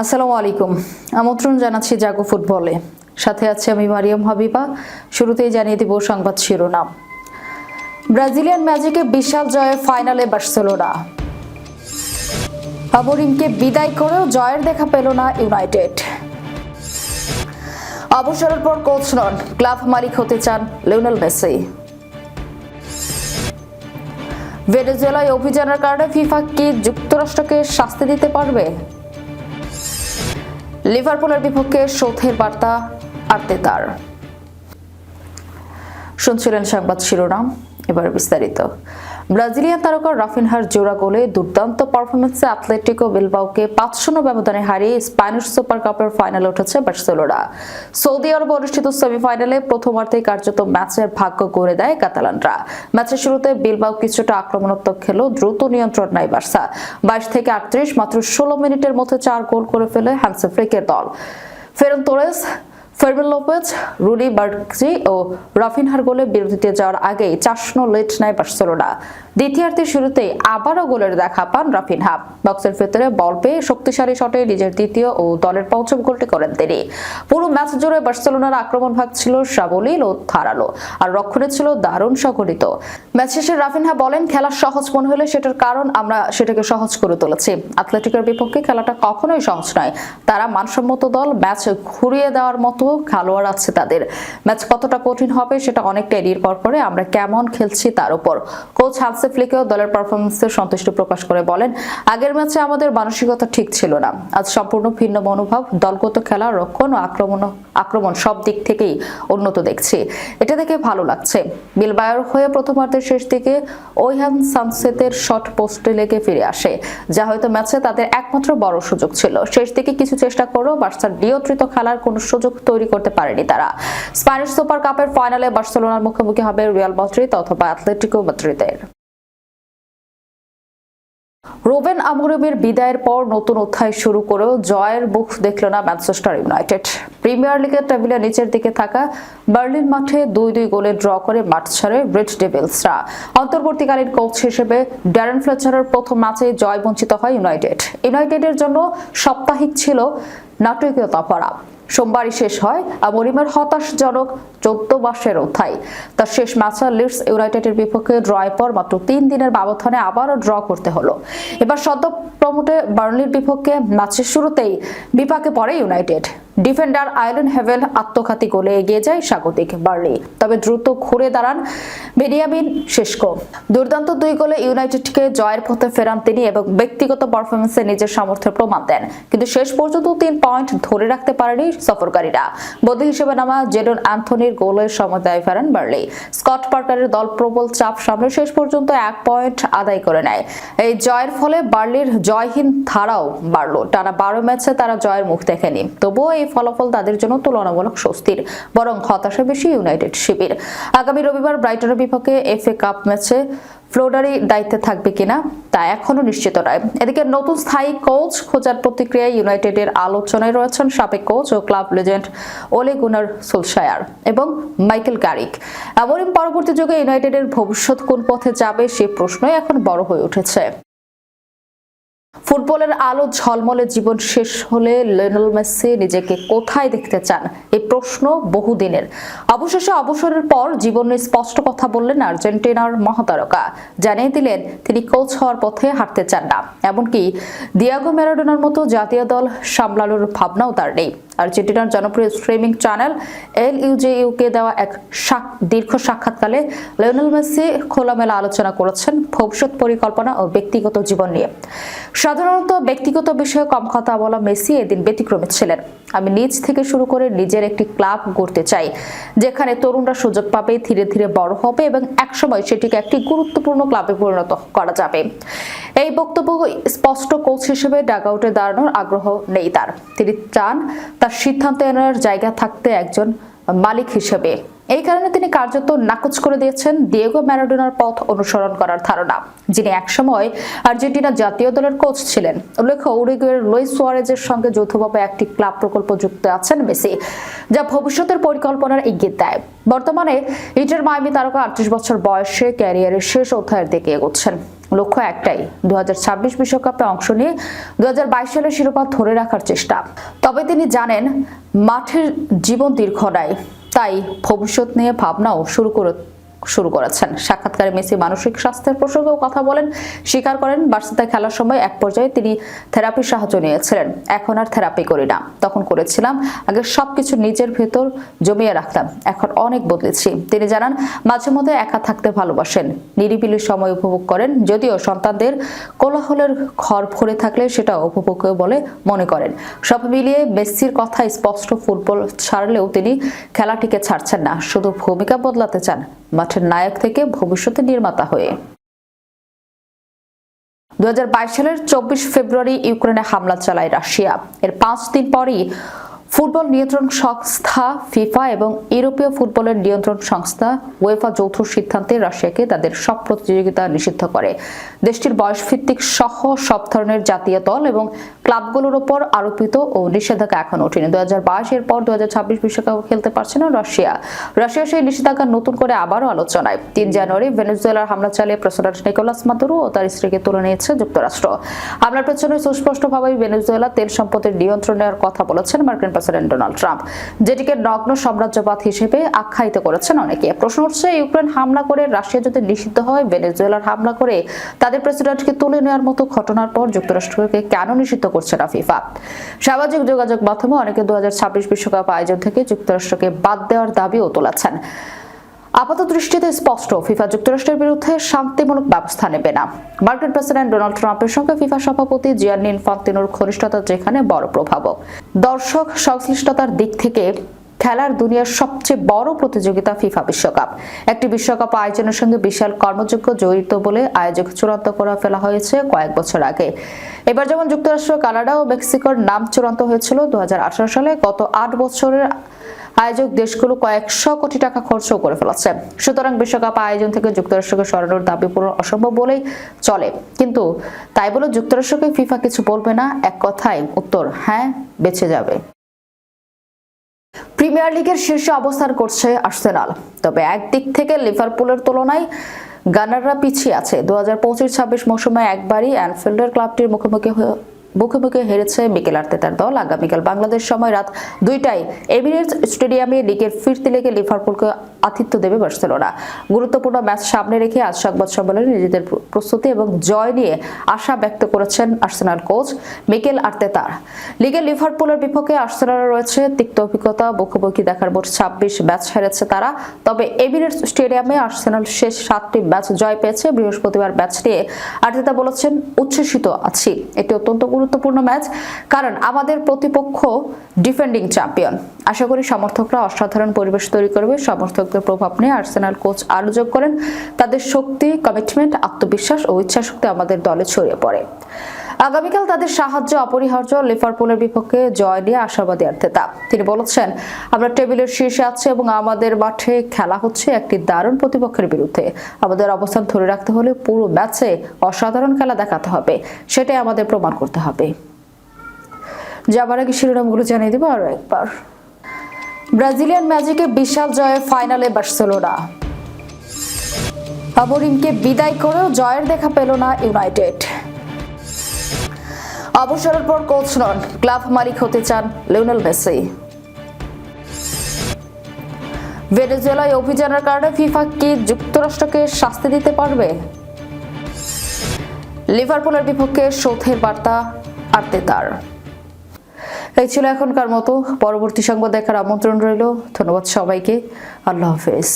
আসসালামু আলাইকুম। আমন্ত্রণ জানাচ্ছি জাগো ফুটবলে। সাথে আছে আমি মারিয়াম হাবিবা। শুরুতেই জানিয়ে দিব সংবাদ শিরোনাম। ব্রাজিলিয়ান ম্যাজিকে বিশাল জয়ে ফাইনালে বার্সেলোনা। আবরিমকে বিদায় করেও জয়ের দেখা পেল না ইউনাইটেড। অবসরের পর কোচ নন, ক্লাব মালিক হতে চান লিওনেল মেসি। ভেনেজুয়েলায় অভিযানের কারণে ফিফা কি যুক্তরাষ্ট্রকে শাস্তি দিতে পারবে? লিভারপুলের বিপক্ষে শোধের বার্তা আর্তেতার শুনছিলেন সংবাদ শিরোনাম এবার বিস্তারিত। ব্রাজিলিয়ান তারকা রাফিনহার জোড়া গোলে দুর্দান্ত পারফরমেন্সে অ্যাথলেটিকো বিলবাওকে পাঁচ শূন্য ব্যবধানে হারিয়ে স্প্যানিশ সুপার কাপের ফাইনালে উঠেছে বার্সেলোনা। সৌদি আরবে অনুষ্ঠিত সেমিফাইনালে প্রথমার্ধেই কার্যত ম্যাচের ভাগ্য গড়ে দেয় কাতালানরা। ম্যাচের শুরুতে বিলবাও কিছুটা আক্রমণাত্মক খেলেও দ্রুত নিয়ন্ত্রণ নেয় বার্সা। বাইশ থেকে আটত্রিশ মাত্র ষোলো মিনিটের মধ্যে চার গোল করে ফেলে হ্যান্সে ফ্রিকের দল। ফেরন তোরেস ফেরমিন লোপেজ রুডি বার্গজি ও রাফিনহার গোলে বিরতিতে যাওয়ার আগেই চার লেট নেয় বার্সেলোনা। দ্বিতীয়ার্ধের শুরুতেই আবারও গোলের দেখা পান রাফিন রাফিনহা। বক্সের ভেতরে বল পেয়ে শক্তিশালী শটে নিজের দ্বিতীয় ও দলের পঞ্চম গোলটি করেন তিনি। পুরো ম্যাচ জুড়ে বার্সেলোনার আক্রমণ ভাগ ছিল সাবলীল ও ধারালো, আর রক্ষণে ছিল দারুণ সংগঠিত ম্যাচ শেষে রাফিনহা বলেন, খেলা সহজ মনে হলে সেটার কারণ আমরা সেটাকে সহজ করে তুলেছি। অ্যাথলেটিকের বিপক্ষে খেলাটা কখনোই সহজ নয়। তারা মানসম্মত দল, ম্যাচ ঘুরিয়ে দেওয়ার মতো খেলোয়াড় আছে তাদের। ম্যাচ কতটা কঠিন হবে সেটা অনেকটাই নির্ভর করে আমরা কেমন খেলছি তার উপর। কোচ হানসে ফ্লিকেও দলের পারফরমেন্সে সন্তুষ্টি প্রকাশ করে বলেন, আগের ম্যাচে আমাদের মানসিকতা ঠিক ছিল না। আজ সম্পূর্ণ ভিন্ন মনোভাব, দলগত খেলা, রক্ষণ ও আক্রমণ আক্রমণ সব দিক থেকেই উন্নত দেখছি। এটা দেখে ভালো লাগছে। বিলবায়র হয়ে প্রথমার্ধের শেষ দিকে ওইহান সানসেতের শট পোস্টে লেগে ফিরে আসে, যা হয়তো ম্যাচে তাদের একমাত্র বড় সুযোগ ছিল। শেষ দিকে কিছু চেষ্টা করো বার্সার নিয়ন্ত্রিত খেলার কোনো সুযোগ তৈরি করতে পারেনি তারা। স্প্যানিশ সুপার কাপের ফাইনালে বার্সেলোনার মুখোমুখি হবে রিয়াল মাদ্রিদ অথবা অ্যাথলেটিকো মাদ্রিদের। রোবেন আমুরমের বিদায়ের পর নতুন অধ্যায় শুরু করেও জয়ের মুখ দেখল না ম্যানচেস্টার ইউনাইটেড। প্রিমিয়ার লিগের টেবিলের নিচের দিকে থাকা বার্লিন মাঠে দুই দুই গোলে ড্র করে মাঠ ছাড়ে রেড ডেভিলসরা। অন্তর্বর্তীকালীন কোচ হিসেবে ড্যারেন ফ্লেচারের প্রথম ম্যাচে জয় বঞ্চিত হয় ইউনাইটেড। ইউনাইটেডের জন্য সাপ্তাহিক ছিল নাটকীয়তা পড়া সোমবারই শেষ হয় আমরিমের হতাশজনক চোদ্দ মাসের অধ্যায়। তার শেষ ম্যাচটা লিডস ইউনাইটেডের বিপক্ষে ড্রয়ের পর মাত্র তিন দিনের ব্যবধানে আবারও ড্র করতে হলো। এবার সদ্য প্রমোটে বার্লির বিপক্ষে ম্যাচের শুরুতেই বিপাকে পড়ে ইউনাইটেড। ডিফেন্ডার আইলেন হেভেন আত্মঘাতী গোলে এগিয়ে যায় স্বাগতিক বার্লি। তবে দ্রুত ঘুরে দাঁড়ান বেনিয়ামিন শেষকো। দুর্দান্ত দুই গোলে ইউনাইটেডকে জয়ের পথে ফেরান তিনি এবং ব্যক্তিগত পারফরমেন্সে নিজের সামর্থ্যের প্রমাণ দেন। কিন্তু শেষ পর্যন্ত তিন পয়েন্ট ধরে রাখতে পারেনি সফরকারীরা। বদলি হিসেবে নামা জেডন অ্যান্থনির গোলের সময় দায় ফেরান বার্লি। স্কট পার্কারের দল প্রবল চাপ সামনে শেষ পর্যন্ত এক পয়েন্ট আদায় করে নেয়। এই জয়ের ফলে বার্লির জয়হীন ধারাও বাড়লো। টানা বারো ম্যাচে তারা জয়ের মুখ দেখেনি। তবুও এই ফলাফল তাদের জন্য তুলনামূলক স্বস্তির, বরং হতাশা বেশি ইউনাইটেড শিবির। আগামী রবিবার ব্রাইটনের বিপক্ষে এফএ কাপ ম্যাচে ফ্লোডারি দায়িত্বে থাকবে কিনা তা এখনও নিশ্চিত নয়। এদিকে নতুন স্থায়ী কোচ খোঁজার প্রতিক্রিয়ায় ইউনাইটেডের আলোচনায় রয়েছেন সাবেক কোচ ও ক্লাব লেজেন্ড ওলে গুনার সুলশায়ার এবং মাইকেল গারিক। এমনই পরবর্তী যুগে ইউনাইটেডের ভবিষ্যৎ কোন পথে যাবে সে প্রশ্নই এখন বড় হয়ে উঠেছে। ফুটবলের আলো ঝলমলে জীবন শেষ হলে লিওনেল মেসি নিজেকে কোথায় দেখতে চান? প্রশ্ন বহুদিনের। অবশেষে অবসরের পর জীবনের স্পষ্ট কথা বললেন আর্জেন্টিনার মহাতারকা। জানিয়ে দিলেন, তিনি কোচ হওয়ার পথে হাঁটতে চান না। এমনকি দিয়াগো ম্যারাডোনার মতো জাতীয় দল সামলানোর ভাবনাও তার নেই। আর্জেন্টিনার জনপ্রিয় স্ট্রিমিং চ্যানেল এল ইউজেইউকে দেওয়া এক দীর্ঘ সাক্ষাৎকালে লিওনেল মেসি খোলামেলা আলোচনা করেছেন ভবিষ্যৎ পরিকল্পনা ও ব্যক্তিগত জীবন নিয়ে। সাধারণত ব্যক্তিগত বিষয়ে কম কথা বলা মেসি এদিন ব্যতিক্রমী ছিলেন। আমি নিজ থেকে শুরু করে নিজের একটি ক্লাব গড়তে চাই যেখানে তরুণরা সুযোগ পাবে, ধীরে ধীরে বড় হবে এবং একসময় সেটিকে একটি গুরুত্বপূর্ণ ক্লাবে পরিণত করা যাবে। এই বক্তব্য স্পষ্ট কোচ হিসেবে ডাগআউটে দাঁড়ানোর আগ্রহ নেই তার। তিনি চান তার সিদ্ধান্ত নেওয়ার জায়গা থাকতে একজন মালিক হিসেবে। এই কারণে তিনি কার্যত নাকচ করে দিয়েছেন দিয়েগো ম্যারাডোনার পথ অনুসরণ করার ধারণা, যিনি একসময় আর্জেন্টিনা জাতীয় দলের কোচ ছিলেন। উল্লেখ্য, উরুগুয়ের লুইস সুয়ারেজের সঙ্গে যৌথভাবে একটি ক্লাব প্রকল্প যুক্ত আছেন মেসি, যা ভবিষ্যতের পরিকল্পনার ইঙ্গিত দেয়। বর্তমানে ইন্টার মাইমি তারকা আটত্রিশ বছর বয়সে ক্যারিয়ারের শেষ অধ্যায়ের দিকে এগোচ্ছেন। লক্ষ্য একটাই দু বিশ্বকাপে অংশ নিয়ে দু হাজার বাইশ সালের শিরোপা ধরে রাখার চেষ্টা। তবে তিনি জানেন, মাঠের জীবন দীর্ঘ নয়, তাই ভবিষ্যৎ নিয়ে ভাবনাও শুরু করে শুরু করেছেন। সাক্ষাৎকারে মেসি মানসিক স্বাস্থ্যের প্রসঙ্গেও কথা বলেন, স্বীকার করেন বার্সাতে খেলার সময় এক পর্যায়ে তিনি থেরাপির সাহায্য নিয়েছিলেন। এখন আর থেরাপি করি না। তখন করেছিলাম, আগে সবকিছু নিজের ভেতর জমিয়ে রাখতাম। এখন অনেক বদলেছি। তিনি জানান, মাঝে মধ্যে একা থাকতে ভালোবাসেন। নিরিবিলি সময় উপভোগ করেন, যদিও সন্তানদের কোলাহলের ঘর ভরে থাকলে সেটা উপভোগ্য বলে মনে করেন। সব মিলিয়ে মেসির কথা স্পষ্ট ফুটবল ছাড়লেও তিনি খেলাটিকে ছাড়ছেন না। শুধু ভূমিকা বদলাতে চান মাঠের নায়ক থেকে ভবিষ্যতে নির্মাতা হয়ে। দু হাজার বাইশ সালের চব্বিশ ফেব্রুয়ারি ইউক্রেনে হামলা চালায় রাশিয়া। এর পাঁচ দিন পরই ফুটবল নিয়ন্ত্রণ সংস্থা ফিফা এবং ইউরোপীয় ফুটবলের নিয়ন্ত্রণ সংস্থা ওয়েফা যৌথ সিদ্ধান্তে রাশিয়াকে তাদের সব প্রতিযোগিতা নিষিদ্ধ করে। দেশটির বয়সভিত্তিক সহ সব ধরনের জাতীয় দল এবং ক্লাবগুলোর ওপর আরোপিত ও নিষেধাজ্ঞা এখন ওঠেনি। দু হাজার বাইশের পর দু হাজার ছাব্বিশ বিশ্বকাপ খেলতে পারছে না রাশিয়া। রাশিয়া সেই নিষেধাজ্ঞা নতুন করে আবারও আলোচনায়। তিন জানুয়ারি ভেনেজুয়েলার হামলা চালিয়ে প্রেসিডেন্ট নিকোলাস মাদুরো ও তার স্ত্রীকে তুলে নিয়েছে যুক্তরাষ্ট্র। হামলার পেছনে সুস্পষ্টভাবে ভেনেজুয়েলা তেল সম্পদের নিয়ন্ত্রণ নেওয়ার কথা বলেছেন মার্কিন প্রেসিডেন্ট ডোনাল্ড ট্রাম্প। যেটিকে নগ্ন সাম্রাজ্যবাদ হিসেবে আখ্যায়িত করেছেন অনেকে। প্রশ্ন হচ্ছে ইউক্রেন হামলা করে রাশিয়া যদি নিষিদ্ধ হয়, ভেনেজুয়েলার হামলা করে তাদের প্রেসিডেন্টকে তুলে নেওয়ার মতো ঘটনার পর যুক্তরাষ্ট্রকে কেন নিষিদ্ধ করছে না ফিফা? সামাজিক যোগাযোগ মাধ্যমে অনেকে দু বিশ্বকাপ আয়োজন থেকে যুক্তরাষ্ট্রকে বাদ দেওয়ার দাবিও তোলাচ্ছেন। আপাত দৃষ্টিতে স্পষ্ট, ফিফা যুক্তরাষ্ট্রের বিরুদ্ধে শান্তিমূলক ব্যবস্থা নেবে না। মার্কিন প্রেসিডেন্ট ডোনাল্ড ট্রাম্পের সঙ্গে ফিফা সভাপতি জিয়ান্নি ইনফান্তিনোর ঘনিষ্ঠতা যেখানে বড় প্রভাবক। দর্শক সংশ্লিষ্টতার দিক থেকে খেলার দুনিয়ার সবচেয়ে বড় প্রতিযোগিতা ফিফা বিশ্বকাপ। একটি বিশ্বকাপ আয়োজনের সঙ্গে বিশাল কর্মযোগ্য জড়িত বলে আয়োজক চূড়ান্ত করে ফেলা হয়েছে কয়েক বছর আগে। এবার যেমন যুক্তরাষ্ট্র, কানাডা ও মেক্সিকোর নাম চূড়ান্ত হয়েছিল দু হাজার আঠারো সালে। গত আট বছরের আয়োজক দেশগুলো কয়েকশো কোটি টাকা খরচও করে ফেলেছে। সুতরাং বিশ্বকাপ আয়োজন থেকে যুক্তরাষ্ট্রকে সরানোর দাবি পূরণ অসম্ভব বলেই চলে। কিন্তু তাই বলে যুক্তরাষ্ট্রকে ফিফা কিছু বলবে না, এক কথায় উত্তর হ্যাঁ বেঁচে যাবে। প্রিমিয়ার লিগের শীর্ষে অবস্থান করছে আর্সেনাল। তবে একদিক থেকে লিভারপুলের তুলনায় গানাররা পিছিয়ে আছে। দু হাজার পঁচিশ ছাব্বিশ মৌসুমে একবারই অ্যানফিল্ডের ক্লাবটির মুখোমুখি হয়ে মুখে মুখে হেরেছে মিকেল আর্তেতার দল আগামীকাল বাংলাদেশ সময় রাত দুইটায় এমিরেটস স্টেডিয়ামে লিগের ফিরতি লেগে লিভারপুলকে আতিথ্য দেবে বার্সেলোনা। গুরুত্বপূর্ণ ম্যাচ সামনে রেখে আজ সংবাদ সম্মেলনে নিজেদের প্রস্তুতি এবং জয় নিয়ে আশা ব্যক্ত করেছেন আর্সেনাল কোচ মিকেল আর্তেতার। লিগে লিভারপুলের বিপক্ষে আর্সেনালের রয়েছে তিক্ত অভিজ্ঞতা, মুখোমুখি দেখার মোট ছাব্বিশ ম্যাচ হেরেছে তারা। তবে এমিরেটস স্টেডিয়ামে আর্সেনাল শেষ সাতটি ম্যাচ জয় পেয়েছে। বৃহস্পতিবার ম্যাচ নিয়ে আর্তেতা বলেছেন, উচ্ছ্বসিত আছি। এটি অত্যন্ত গুরুত্বপূর্ণ ম্যাচ, কারণ আমাদের প্রতিপক্ষ ডিফেন্ডিং চ্যাম্পিয়ন আশা করি সমর্থকরা অসাধারণ পরিবেশ তৈরি করবে। সমর্থকদের প্রভাব নিয়ে আর্সেনাল কোচ আরও যোগ করেন। তাদের শক্তি কমিটমেন্ট আত্মবিশ্বাস ও ইচ্ছাশক্তি আমাদের দলে ছড়িয়ে পড়ে। আগামীকাল তাদের সাহায্য অপরিহার্য লিভারপুলের বিপক্ষে জয় নিয়ে আশাবাদী আর্থেতা তিনি বলেছেন, আমরা টেবিলের শীর্ষে আছি এবং আমাদের মাঠে খেলা হচ্ছে একটি দারুণ প্রতিপক্ষের বিরুদ্ধে। আমাদের অবস্থান ধরে রাখতে হলে পুরো ম্যাচে অসাধারণ খেলা দেখাতে হবে। সেটাই আমাদের প্রমাণ করতে হবে। যাবার আগে শিরোনামগুলো জানিয়ে দেবো আরও একবার। ব্রাজিলিয়ান ম্যাজিকে বিশাল জয়ে ফাইনালে বার্সেলোনা। আবরিমকে বিদায় করেও জয়ের দেখা পেল না ইউনাইটেড। অবসরের পর কোচ নন, ক্লাব মালিক হতে চান লিওনেল মেসি। ভেনেজুয়েলায় অভিযানের কারণে ফিফা কি যুক্তরাষ্ট্রকে শাস্তি দিতে পারবে? লিভারপুলের বিপক্ষে সৌথের বার্তা আর্তেতার। এই ছিল এখনকার মতো। পরবর্তী সংবাদ দেখার আমন্ত্রণ রইল। ধন্যবাদ সবাইকে। আল্লাহ হাফেজ।